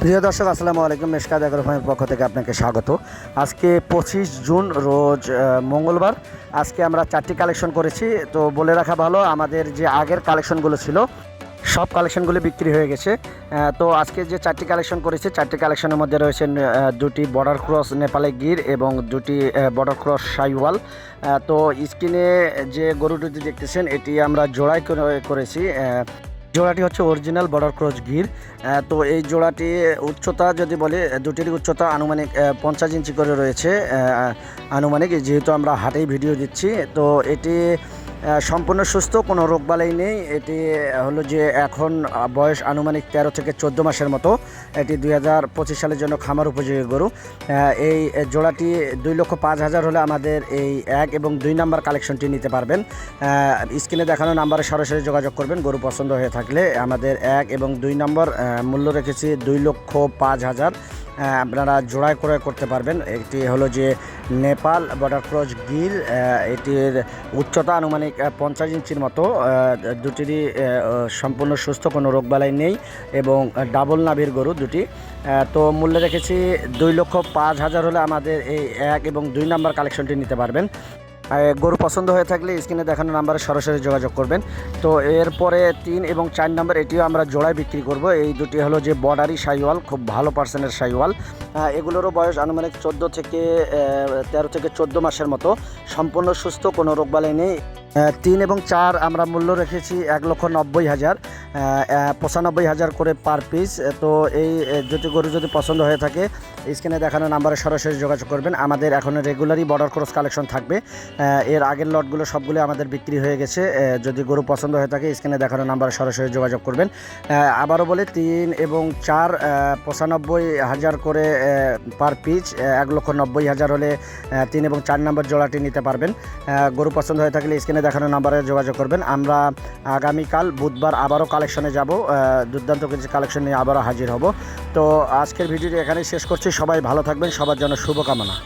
প্রিয় দর্শক, আসসালামু আলাইকুম। মেশকাদ ফার্মের পক্ষ থেকে আপনাকে স্বাগত। আজকে পঁচিশ জুন, রোজ মঙ্গলবার। আজকে আমরা চারটি কালেকশন করেছি। তো বলে রাখা ভালো, আমাদের যে আগের কালেকশনগুলো ছিল, সব কালেকশনগুলি বিক্রি হয়ে গেছে। তো আজকে যে চারটি কালেকশন করেছি, চারটি কালেকশনের মধ্যে রয়েছে দুটি বর্ডার ক্রস নেপালে গির এবং দুটি বর্ডার ক্রস সাইওয়াল। তো স্ক্রিনে যে গরু দুটি দেখতেছেন, এটি আমরা জোড়াই করে- করেছি। জোড়াটি হচ্ছে অরিজিনাল বর্ডার ক্রস গির তো এই জোড়াটি উচ্চতা যদি বলি দুটির উচ্চতা আনুমানিক পঞ্চাশ ইঞ্চি করে রয়েছে আনুমানিক, যেহেতু আমরা হাটেই ভিডিও দিচ্ছি, তো এটি সম্পূর্ণ সুস্থ, কোনো রোগবালাই নেই। এটি হলো যে এখন বয়স আনুমানিক তেরো থেকে চোদ্দ মাসের মতো। এটি দুই হাজার পঁচিশ সালের জন্য খামার উপযোগী গরু। এই জোড়াটি দুই লক্ষ পাঁচ হাজার হলে আমাদের এই এক এবং দুই নাম্বার কালেকশনটি নিতে পারবেন। স্ক্রিনে দেখানো নাম্বারে সরাসরি যোগাযোগ করবেন। গরু পছন্দ হয়ে থাকলে আমাদের এক এবং দুই নম্বর মূল্য রেখেছি দুই লক্ষ পাঁচ হাজার। আপনারা জোড়ায় ক্রয় করতে পারবেন। এটি হলো যে নেপাল বর্ডার ক্রস গিল এটির উচ্চতা আনুমানিক পঞ্চাশ ইঞ্চির মতো দুটিরই সম্পূর্ণ সুস্থ, কোনো রোগ বালাই নেই এবং ডাবল নাভির গরু দুটি। তো মূল্য রেখেছি দুই লক্ষ পাঁচ হাজার হলে আমাদের এই এক এবং দুই নাম্বার কালেকশনটি নিতে পারবেন। গরু পছন্দ হয়ে থাকলে স্ক্রিনে দেখানো নাম্বারে সরাসরি যোগাযোগ করবেন। তো এরপরে তিন এবং চার নাম্বার, এটিও আমরা জোড়ায় বিক্রি করব। এই দুটি হলো যে বর্ডারি সাইওয়াল, খুব ভালো পার্সেনের সাইওয়াল। এগুলোরও বয়স আনুমানিক চোদ্দ থেকে তেরো থেকে চোদ্দ মাসের মতো। সম্পূর্ণ সুস্থ, কোনো রোগবালাই নেই। তিন এবং চার আমরা মূল্য রেখেছি এক লক্ষ নব্বই হাজার পঁচানব্বই হাজার করে পার পিস তো এই দুটি গরু যদি পছন্দ হয়ে থাকে, স্ক্রিনে দেখানো নাম্বারে সরাসরি যোগাযোগ করবেন। আমাদের এখন রেগুলারই বর্ডার ক্রস কালেকশন থাকবে। এর আগের লটগুলো সবগুলো আমাদের বিক্রি হয়ে গেছে। যদি গরু পছন্দ হয়ে থাকে, স্ক্রিনে দেখানো নাম্বারে সরাসরি যোগাযোগ করবেন। আবারও বলে, তিন এবং চার পঁচানব্বই হাজার করে পার পিচ এক লক্ষ নব্বই হাজার হলে তিন এবং চার নম্বর জোড়াটি নিতে পারবেন। গরু পছন্দ হয়ে থাকলে স্ক্রিনে দেখানো নাম্বারে যোগাযোগ করবেন। আমরা আগামীকাল, বুধবার আবারও কালেকশনে যাব। দুর্দান্ত কিছু কালেকশন নিয়ে আবারও হাজির হব। তো আজকের ভিডিওটি এখানেই শেষ করছি। সবাই ভালো থাকবেন। সবার জন্য শুভকামনা।